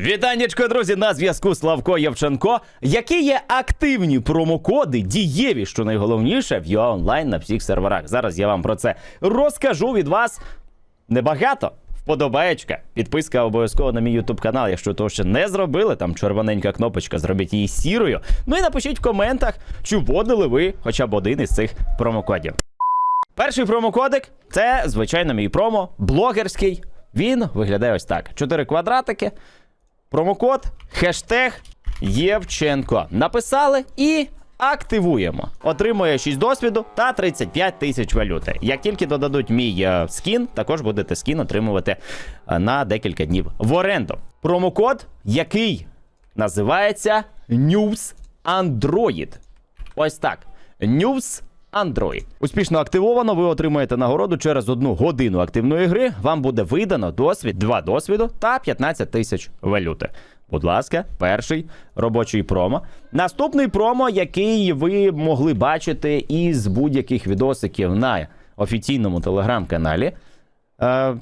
Вітаннячко, друзі, на зв'язку Славко Євченко. Які є активні промокоди, дієві, що найголовніше, в онлайн на всіх серверах. Зараз я вам про це розкажу від вас небагато. Вподобаєчка, підписка обов'язково на мій YouTube канал. Якщо того ще не зробили, там червоненька кнопочка, зробіть її сірою. Ну і напишіть в коментах, чи вводили ви хоча б один із цих промокодів. Перший промокодик це, звичайно, мій промо, блогерський. Він виглядає ось так: чотири квадратики. Промокод, хештег Євченко. Написали і активуємо. Отримує 6 досвіду та 35 тисяч валюти. Як тільки додадуть мій е, скін, також будете скін отримувати е, на декілька днів в оренду. Промокод, який називається News Android. Ось так. News Android. Успішно активовано. Ви отримаєте нагороду через одну годину активної гри. Вам буде видано досвід, два досвіду та 15 тисяч валюти. Будь ласка, перший робочий промо. Наступний промо, який ви могли бачити із будь-яких відосиків на офіційному телеграм-каналі. Е,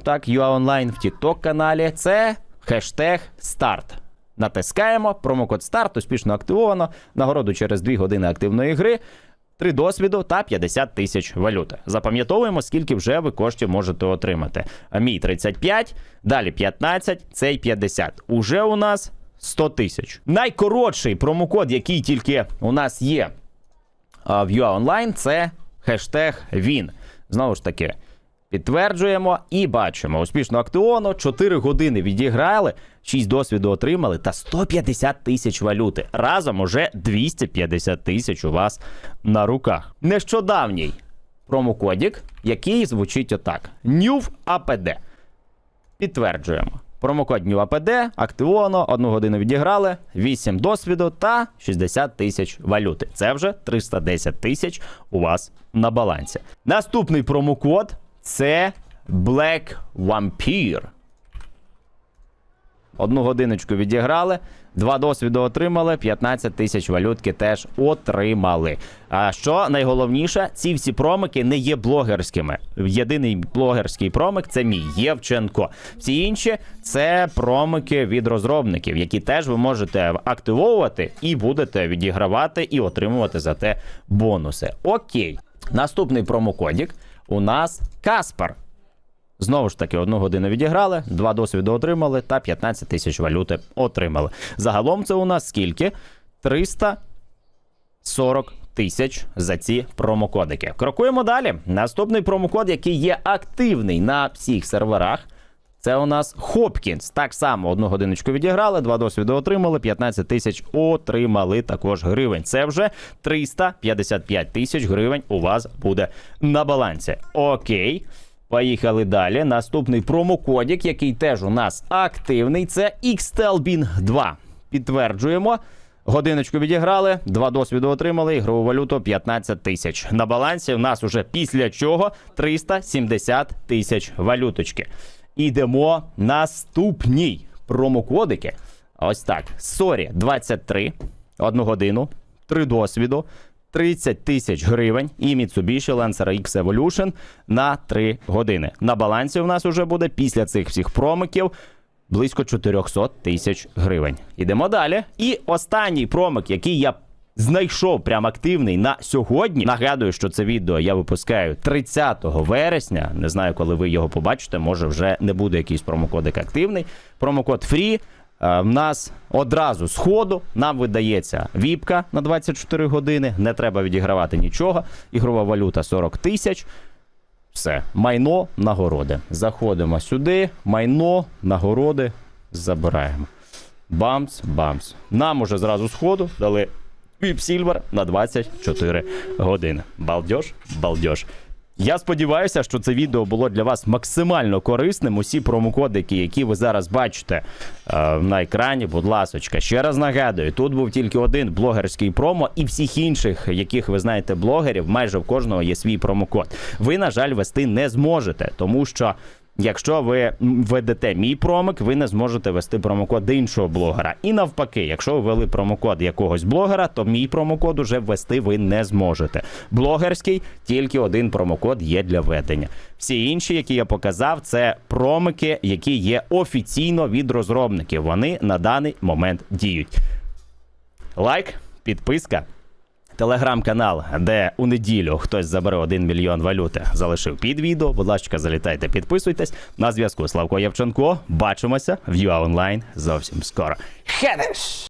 так, UA Online в TikTok каналі. Це хештег старт. Натискаємо, промокод старт успішно активовано. Нагороду через 2 години активної гри. 3 досвіду та 50 тисяч валюти. Запам'ятовуємо, скільки вже ви коштів можете отримати. Мій 35, далі 15, цей 50. Уже у нас 100 тисяч. Найкоротший промокод, який тільки у нас є в UA Online, це хештег він. Знову ж таки, підтверджуємо і бачимо. Успішно активовано, 4 години відіграли, 6 досвіду отримали та 150 тисяч валюти. Разом уже 250 тисяч у вас на руках. Нещодавній промокодік, який звучить отак: NEW APD. Підтверджуємо. Промокод NewAPD активовано, 1 годину відіграли, 8 досвіду та 60 тисяч валюти. Це вже 310 тисяч у вас на балансі. Наступний промокод це Black Vampire. Одну годиночку відіграли, два досвіду отримали, 15 тисяч валютки теж отримали. А що найголовніше, ці всі промики не є блогерськими. Єдиний блогерський промик це мій Євченко. Всі інші це промики від розробників, які теж ви можете активовувати і будете відігравати і отримувати за те бонуси. Окей, наступний промокодік у нас Каспар. Знову ж таки, одну годину відіграли, два досвіду отримали та 15 тисяч валюти отримали. Загалом це у нас скільки? 340 тисяч за ці промокодики. Крокуємо далі. Наступний промокод, який є активний на всіх серверах. Це у нас Хопкінс. Так само одну годиночку відіграли, два досвіди отримали, 15 тисяч отримали також гривень. Це вже 355 тисяч гривень у вас буде на балансі. Окей. Поїхали далі. Наступний промокодік, який теж у нас активний, це XTELBIN 2. Підтверджуємо. Годиночку відіграли, два досвіду отримали, ігрову валюту 15 тисяч. На балансі в нас уже після чого 370 тисяч валюточки. Ідемо наступні промокодики. Ось так. Сорі 23, одну годину, три досвіду. 30 тисяч гривень і Mitsubishi Lancer X Evolution на 3 години. На балансі у нас вже буде після цих всіх промиків близько 400 тисяч гривень. Ідемо далі. І останній промик, який я знайшов прям активний на сьогодні. Нагадую, що це відео я випускаю 30 вересня. Не знаю, коли ви його побачите. Може, вже не буде якийсь промокодик активний. Промокод FREE. Е, В нас одразу з ходу нам видається віпка на 24 години. Не треба відігравати нічого. Ігрова валюта 40 тисяч. Все, майно, нагороди. Заходимо сюди, майно, нагороди забираємо. Бамс, бамс. Нам уже зразу з ходу дали Віп Сільвер на 24 години. Балдеж, балдеж. Я сподіваюся, що це відео було для вас максимально корисним. Усі промокодики, які ви зараз бачите е, на екрані, будь ласочка. Ще раз нагадую, тут був тільки один блогерський промо, і всіх інших, яких ви знаєте, блогерів, майже в кожного є свій промокод. Ви, на жаль, вести не зможете, тому що якщо ви введете мій промик, ви не зможете ввести промокод іншого блогера. І навпаки, якщо ви ввели промокод якогось блогера, то мій промокод уже ввести ви не зможете. Блогерський тільки один промокод є для введення. Всі інші, які я показав, це промики, які є офіційно від розробників. Вони на даний момент діють. Лайк, підписка. Телеграм-канал, де у неділю хтось забере 1 мільйон валюти, залишив під відео. Будь ласка, залітайте, підписуйтесь. На зв'язку Славко Явченко. Бачимося в UA Online зовсім скоро. Хедеш!